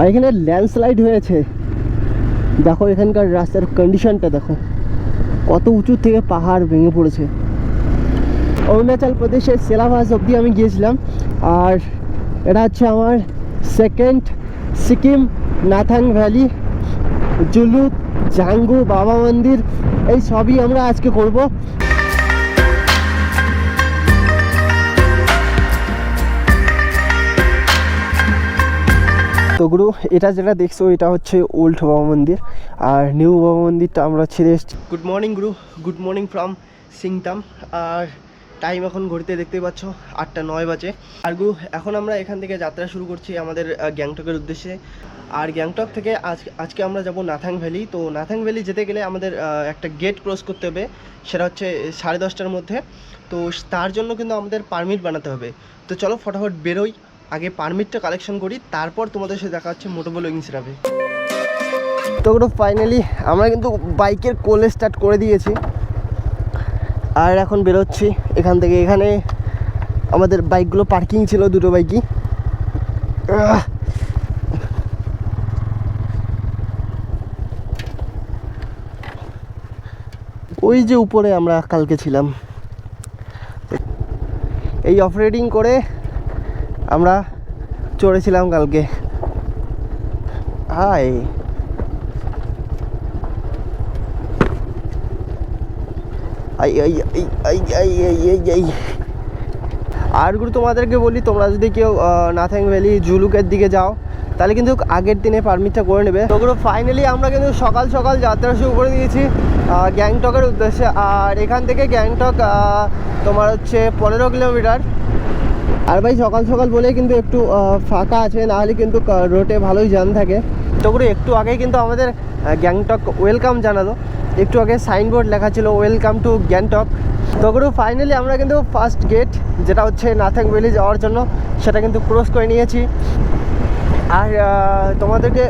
আর এখানে ল্যান্ডস্লাইড হয়েছে। দেখো এখানকার রাস্তার কন্ডিশনটা দেখো। কত উঁচু থেকে পাহাড় ভেঙে পড়েছে। অরুণাচল প্রদেশের সেলাভাস অবধি আমি গিয়েছিলাম। আর এটা হচ্ছে আমার সেকেন্ড সিকিম নাথাং ভ্যালি জুলুক জাঙ্গু বাবা মন্দির এই সবই আমরা আজকে করব। তো গুরু, এটা যেটা দেখছ, এটা হচ্ছে ওল্ড বাবা মন্দির আর নিউ বাবা মন্দিরটা আমরা ছেড়ে এসেছি। গুড মর্নিং গুরু। গুড মর্নিং ফ্রম সিংতাম আর টাইম এখন ঘড়িতে দেখতে পাচ্ছ আটটা নয় বাজে। আর গুরু, এখন আমরা এখান থেকে যাত্রা শুরু করছি আমাদের গ্যাংটকের উদ্দেশ্যে। আর গ্যাংটক থেকে আজ, আজকে আমরা যাব নাথাং ভ্যালি। তো নাথাং ভ্যালি যেতে গেলে আমাদের একটা গেট ক্রস করতে হবে, সেটা হচ্ছে সাড়ে দশটার মধ্যে। তো তার জন্য কিন্তু আমাদের পারমিট বানাতে হবে। তো চলো, ফটাফট বেরোই। আগে পারমিটটা কালেকশন করি, তারপর তোমাদের সাথে দেখা হচ্ছে মোটোবল ইনসিরাবে তো ওগুলো ফাইনালি আমরা কিন্তু বাইকের কোলে স্টার্ট করে দিয়েছি। আর এখন বেরোচ্ছি এখান থেকে। এখানে আমাদের বাইকগুলো পার্কিং ছিল, দুটো বাইকই। ওই যে উপরে আমরা কালকে ছিলাম। এই অফরেডিং করে আমরা চড়েছিলাম কালকে। হাই। আর গুরু, তোমাদেরকে বলি, তোমরা যদি কেউ নাথাং ভ্যালি জুলুকের দিকে যাও, তাহলে কিন্তু আগের দিনে পারমিটটা করে নেবে। তো গুরু ফাইনালি আমরা কিন্তু সকাল সকাল যাত্রা শুরু করে দিয়েছি গ্যাংটকের উদ্দেশ্যে। আর এখান থেকে গ্যাংটক তোমার হচ্ছে পনেরো কিলোমিটার। আর ভাই সকাল সকাল বলে কিন্তু একটু ফাঁকা আছে নাহলে কিন্তু রোডে ভালোই জ্যাম থাকে। তো করে একটু আগেই কিন্তু আমাদের গ্যাংটক ওয়েলকাম জানালো। একটু আগে সাইনবোর্ড লেখা ছিল, ওয়েলকাম টু গ্যাংটক। তো করে ফাইনালি আমরা কিন্তু ফার্স্ট গেট যেটা হচ্ছে নাথাং ভ্যালি যাওয়ার জন্য, সেটা কিন্তু ক্রস করে নিয়েছি। আর তোমাদেরকে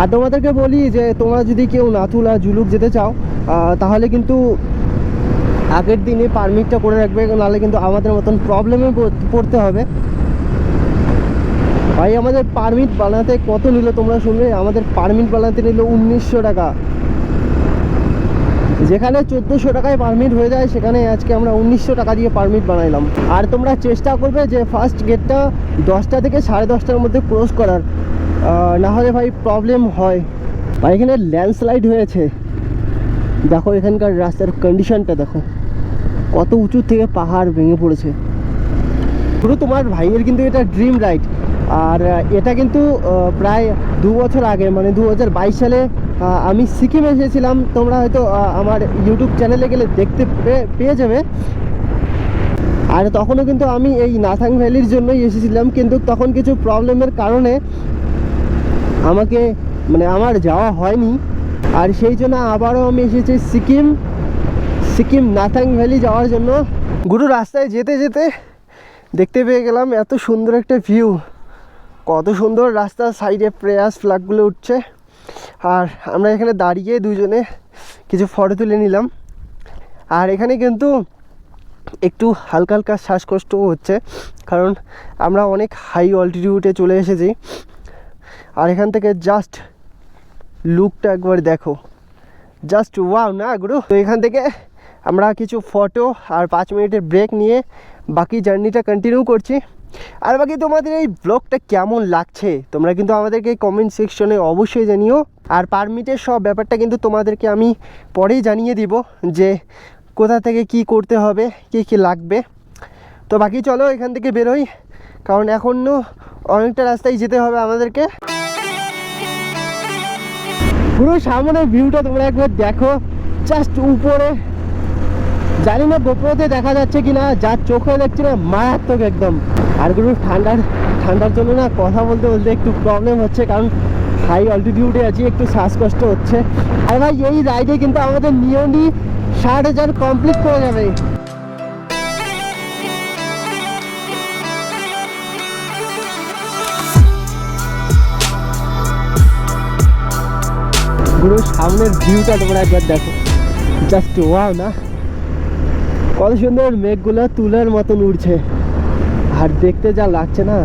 আর তোমাদেরকে বলি যে, তোমরা যদি কেউ নাথুলা, জুলুক যেতে চাও তাহলে কিন্তু আগের দিনে পারমিটটা করে রাখবে নাহলে কিন্তু আমাদের মতন প্রবলেমে পড়তে হবে। ভাই আমাদের পারমিট বানাতে কত নিল তোমরা শুনবে আমাদের পারমিট বানাতে নিল উনিশশো টাকা। যেখানে চোদ্দোশো টাকায় পারমিট হয়ে যায় সেখানে আজকে আমরা উনিশশো টাকা দিয়ে পারমিট বানাইলাম। আর তোমরা চেষ্টা করবে যে ফার্স্ট গেটটা দশটা থেকে সাড়ে দশটার মধ্যে ক্রস করার। আহ, না হলে ভাই প্রবলেম হয়। ভাই এখানে ল্যান্ডস্লাইড হয়েছে। দেখো এখানকার রাস্তার কন্ডিশনটা দেখো। কত উঁচু থেকে পাহাড় ভেঙে পড়েছে। পুরো তোমার ভাইয়ের কিন্তু এটা ড্রিম রাইড আর এটা কিন্তু প্রায় দু বছর আগে মানে দু হাজার বাইশ সালে আমি সিকিম এসেছিলাম। তোমরা হয়তো আমার ইউটিউব চ্যানেলে গেলে দেখতে পেয়ে যাবে। আর তখনও কিন্তু আমি এই নাথাং ভ্যালির জন্যই এসেছিলাম। কিন্তু তখন কিছু প্রবলেমের কারণে আমাকে মানে আমার যাওয়া হয়নি। আর সেই জন্য আবারও আমি এসেছি সিকিম সিকিম নাথাং ভ্যালি যাওয়ার জন্য। গুরু রাস্তায় যেতে যেতে দেখতে পেয়ে গেলাম এত সুন্দর একটা ভিউ কত সুন্দর রাস্তার সাইডে প্রেয়াস ফ্ল্যাগগুলো উঠছে। আর আমরা এখানে দাঁড়িয়ে দুজনে কিছু ফটো তুলে নিলাম। আর এখানে কিন্তু একটু হালকা হালকা শ্বাসকষ্টও হচ্ছে, কারণ আমরা অনেক হাই অল্টিটিউডে চলে এসেছি। আর এখান থেকে জাস্ট লুকটা একবার দেখো। জাস্ট ওয়াও না গুরু? তো এখান থেকে আমরা কিছু ফটো আর পাঁচ মিনিটের ব্রেক নিয়ে বাকি জার্নিটা কন্টিনিউ করছি। আর বাকি তোমাদের এই ব্লগটা কেমন লাগছে, তোমরা কিন্তু আমাদেরকে কমেন্ট সেকশনে অবশ্যই জানিও। আর পারমিটের সব ব্যাপারটা কিন্তু তোমাদেরকে আমি পরেই জানিয়ে দিব যে কোথা থেকে কি করতে হবে, কী কী লাগবে। তো বাকি চলো এখান থেকে বেরোই, কারণ এখনও অনেকটা রাস্তায় যেতে হবে আমাদেরকে। পুরো সামনের ভিউটা তোমরা একবার দেখো। জাস্ট উপরে। জানি না গোপ্রোতে দেখা যাচ্ছে কি না যার চোখে দেখছি না, মারাত্মক একদম। আর কোনো ঠান্ডার ঠান্ডার জন্য না কথা বলতে বলতে একটু প্রবলেম হচ্ছে, কারণ হাই অল্টিটিউডে আছি, একটু শ্বাসকষ্ট হচ্ছে। আর ভাই, এই রাইডে কিন্তু আমাদের নিয়মই ষাট হাজার কমপ্লিট করে যাবে। পুরো সামনের ভিউটা তোমরা একবার দেখো। জাস্ট ওয়াও না? কত সুন্দর মেঘগুলো তুলার মতন উড়ছে। আর দেখতে যা লাগছে না,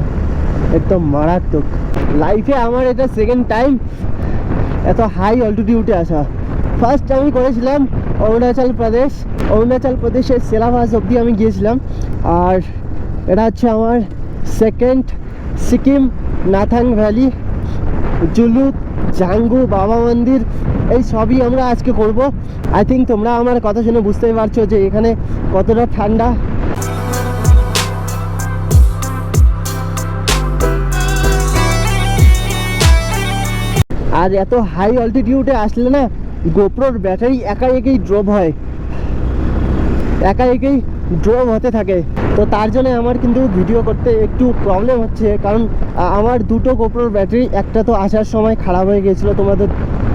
একদম মারাত্মক। লাইফে আমার এটা সেকেন্ড টাইম এত হাই অল্টিটিউডে আসা। ফার্স্ট আমি করেছিলাম অরুণাচল প্রদেশ। অরুণাচল প্রদেশের সেলাভাস অবধি আমি গিয়েছিলাম। আর এটা হচ্ছে আমার সেকেন্ড সিকিম নাথাং ভ্যালি জুলু জাঙ্গু, বাবা মন্দির, এই সবই আমরা আজকে করব। আই থিঙ্ক তোমরা আমার কথা শুনে বুঝতেই পারছ যে এখানে কতটা ঠান্ডা। আর এত হাই অল্টিটিউডে আসলে না গোপ্রোর ব্যাটারি একা একেই ড্রপ হয়। একা একেই ড্রপ হতে থাকে। তো তার জন্য আমার কিন্তু ভিডিও করতে একটু প্রবলেম হচ্ছে। কারণ আমার দুটো গোপ্রোর ব্যাটারি একটা তো আসার সময় খারাপ হয়ে গেছিল তোমরা তো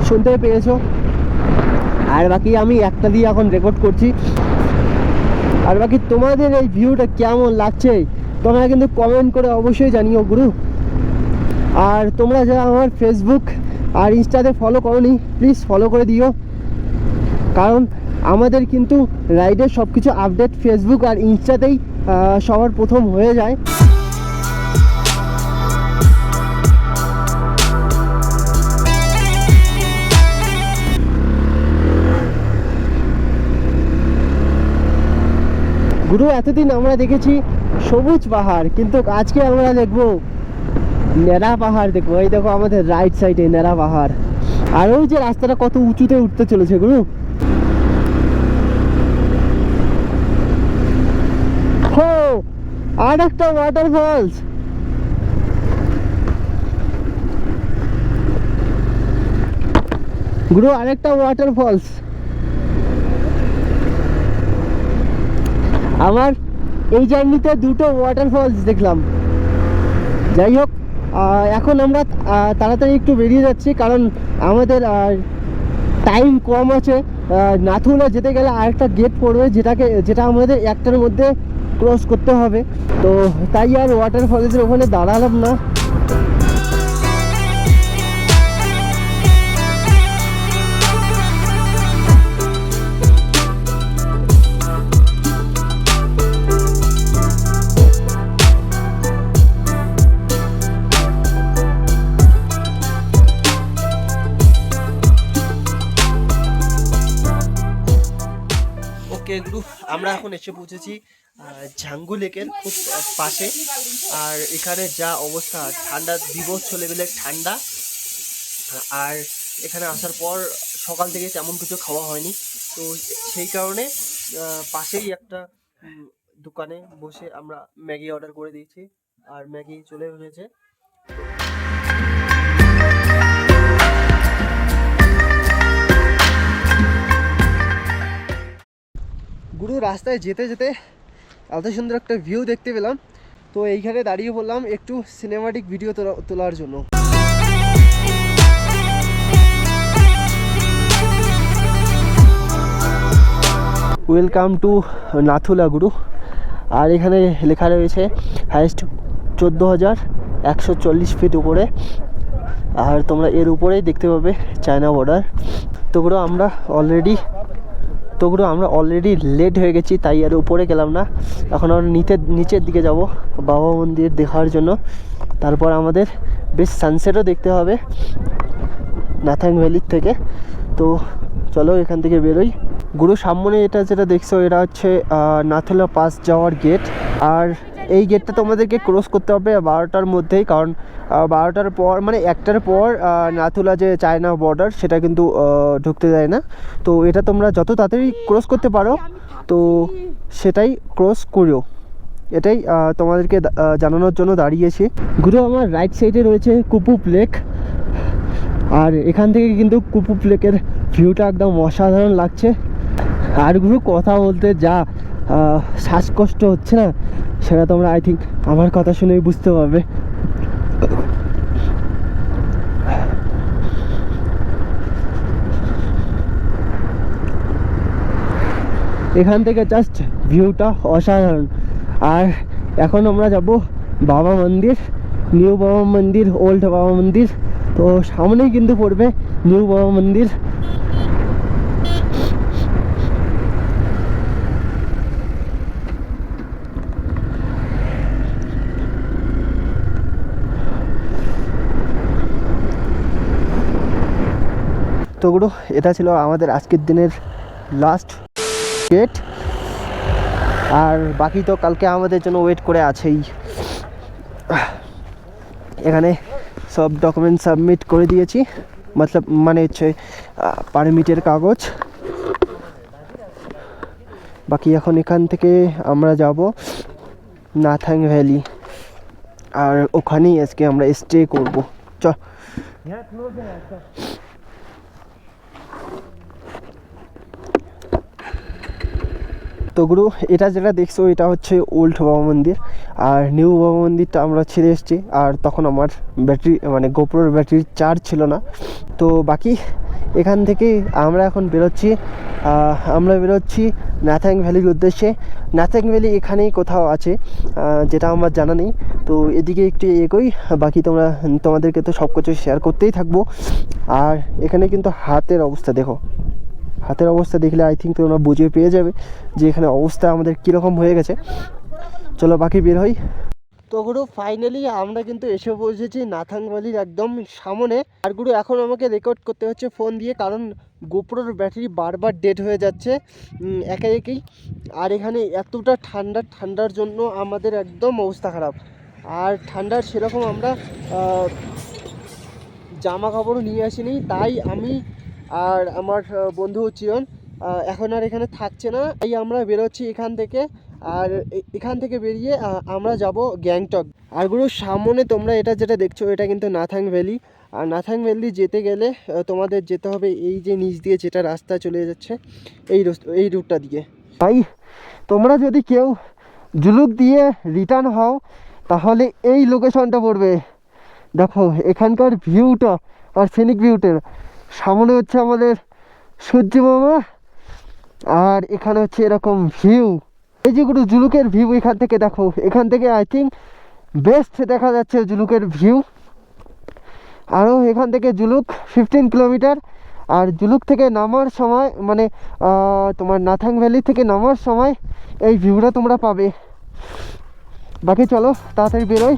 শুনতে পেয়েছ? আর বাকি আমি একটা দিয়ে এখন রেকর্ড করছি। আর বাকি তোমাদের এই ভিউটা কেমন লাগছে, তোমরা কিন্তু কমেন্ট করে অবশ্যই জানিও গুরু। আর তোমরা যারা আমার ফেসবুক আর ইনস্টাতে ফলো করোনি প্লিজ ফলো করে দিও। কারণ আমাদের কিন্তু রাইডের সব কিছু আপডেট ফেসবুক আর ইনস্টাতেই সবার প্রথম হয়ে যায়। গুরু, এতদিন আমরা দেখেছি সবুজ পাহাড়, কিন্তু আজকে আমরা দেখব নেড়া পাহাড়। দেখব এই দেখো আমাদের রাইট সাইডে নেড়া পাহাড়। আর ওই যে রাস্তাটা কত উঁচুতে উঠতে চলেছে, গুরু? আর একটা ওয়াটারফলস গুরু আরেকটা ওয়াটারফলস আমার এই জার্নিতে দুটো ওয়াটারফলস দেখলাম। যাই হোক এখন আমরা তাড়াতাড়ি একটু বেরিয়ে যাচ্ছি, কারণ আমাদের টাইম কম আছে। নাথুলা যেতে গেলে আরেকটা গেট পড়বে, যেটাকে, যেটা আমাদের একটার মধ্যে ক্রস করতে হবে। তো তাই আর ওয়াটার ওয়াটারফলসের ওখানে দাঁড়ালাম না। আমরা এখন এসে পৌঁছেছি ঝাঙ্গু লেকের খুব পাশে। আর এখানে যা অবস্থা, ঠান্ডা দিবস লেভেলের ঠান্ডা। আর এখানে আসার পর সকাল থেকে তেমন কিছু খাওয়া হয়নি। তো সেই কারণে পাশেই একটা দোকানে বসে আমরা ম্যাগি অর্ডার করে দিয়েছি। আর ম্যাগি চলে এসেছে। গুরু রাস্তায় যেতে যেতে এত সুন্দর একটা ভিউ দেখতে পেলাম। তো এইখানে দাঁড়িয়ে বললাম একটু সিনেমাটিক ভিডিও তোলার জন্য। ওয়েলকাম টু নাথুলা গুরু আর এখানে লেখা রয়েছে হাইস্ট চোদ্দ হাজার একশো চল্লিশ ফিট উপরে। আর তোমরা এর উপরেই দেখতে পাবে চায়না বর্ডার তো গুরু আমরা অলরেডি তো গুরু আমরা অলরেডি লেট হয়ে গেছি, তাই আর উপরে গেলাম না। এখন আমরা নিচে নিচের দিকে যাব, বাবা মন্দির দেখার জন্য। তারপর আমাদের বেশ সানসেটও দেখতে হবে নাথাং ভ্যালির থেকে। তো চলো এখান থেকে বেরোই। গুরু সামনে এটা যেটা দেখছ, এটা হচ্ছে নাথুলা পাস যাওয়ার গেট আর এই গেটটা তোমাদেরকে ক্রস করতে হবে বারোটার মধ্যেই, কারণ বারোটার পর মানে একটার পর নাথুলা যে চায়না বর্ডার সেটা কিন্তু ঢুকতে দেয় না। তো এটা তোমরা যত তাড়াতাড়ি ক্রস করতে পারো, তো সেটাই ক্রস করো এটাই তোমাদেরকে জানানোর জন্য দাঁড়িয়েছি। গুরু, আমার রাইট সাইডে রয়েছে কুপুপ লেক আর এখান থেকে কিন্তু কুপুপ লেকের ভিউটা একদম অসাধারণ লাগছে। আর গুরু, কথা বলতে যা। শ্বাসকষ্ট হচ্ছে না? সেটা তোমরা আই থিঙ্ক আমার কথা শুনেই বুঝতে পারবে। এখান থেকে জাস্ট ভিউটা অসাধারণ। আর এখন আমরা যাব বাবা মন্দির, নিউ বাবা মন্দির ওল্ড বাবা মন্দির। তো সামনেই কিন্তু পড়বে নিউ বাবা মন্দির। তো এটা ছিল আমাদের আজকের দিনের লাস্ট ডেট আর বাকি তো কালকে আমাদের জন্য ওয়েট করে আছেই। এখানে সব ডকুমেন্ট সাবমিট করে দিয়েছি। মতলব মানে হচ্ছে পারমিটের কাগজ। বাকি এখন এখান থেকে আমরা যাব নাথাং ভ্যালি। আর ওখানেই আজকে আমরা স্টে করব। চ। তো গুরু, এটা যেটা দেখছ, এটা হচ্ছে ওল্ড বাবা মন্দির। আর নিউ বাবা মন্দিরটা আমরা ছেড়ে এসেছি। আর তখন আমার ব্যাটারি মানে গোপ্রোর ব্যাটারির চার্জ ছিল না। তো বাকি, এখান থেকে আমরা এখন বেরোচ্ছি। আমরা বেরোচ্ছি নাথাং ভ্যালির উদ্দেশ্যে। নাথাং ভ্যালি এখানেই কোথাও আছে যেটা আমার জানা নেই। তো এদিকে একটু এগোই, বাকি তোমরা, তোমাদেরকে তো সব কিছু শেয়ার করতেই থাকব। আর এখানে কিন্তু হাতের অবস্থা, দেখো। হাতের অবস্থা দেখলে আই থিঙ্ক তোমরা বুঝে পেয়ে যাবে যে এখানে অবস্থা আমাদের কীরকম হয়ে গেছে। চলো বাকি বের হই। তো গুরু ফাইনালি আমরা কিন্তু এসে পৌঁছেছি নাথাং ভ্যালির একদম সামনে। আর গুরু এখন আমাকে রেকর্ড করতে হচ্ছে ফোন দিয়ে কারণ গোপ্রোর ব্যাটারি বারবার ডেড হয়ে যাচ্ছে উম, একাই। আর এখানে এতটা ঠান্ডা ঠান্ডার জন্য আমাদের একদম অবস্থা খারাপ। আর ঠান্ডার সেরকম আমরা জামা কাপড়ও নিয়ে আসিনি তাই আমি আর আমার বন্ধু আহ, এখন আর এখানে থাকছে না। এই আমরা বেরোচ্ছি এখান থেকে আর এখান থেকে বেরিয়ে আমরা যাব গ্যাংটক। আর গুরু সামনে তোমরা এটা যেটা দেখছ এটা কিন্তু নাথাং ভ্যালি। আর নাথাং ভ্যালি যেতে গেলে তোমাদের যেতে হবে এই যে নিচ দিয়ে যেটা রাস্তা চলে যাচ্ছে এই এই রুটটা দিয়ে। তাই তোমরা যদি কেউ জুলুক দিয়ে রিটার্ন হও তাহলে এই লোকেশনটা পড়বে। দেখো এখানকার ভিউটা আর সিনিক ভিউটার সামনে হচ্ছে আমাদের সূর্য মামা, আর এখানে হচ্ছে এরকম ভিউ এই যেগুলো জুলুকের ভিউ এখান থেকে দেখো। এখান থেকে আই থিঙ্ক বেস্ট দেখা যাচ্ছে জুলুকের ভিউ আরও এখান থেকে জুলুক ফিফটিন কিলোমিটার আর জুলুক থেকে নামার সময় মানে তোমার নাথাং ভ্যালি থেকে নামার সময় এই ভিউটা তোমরা পাবে। বাকি চলো, তাড়াতাড়ি বেরোই।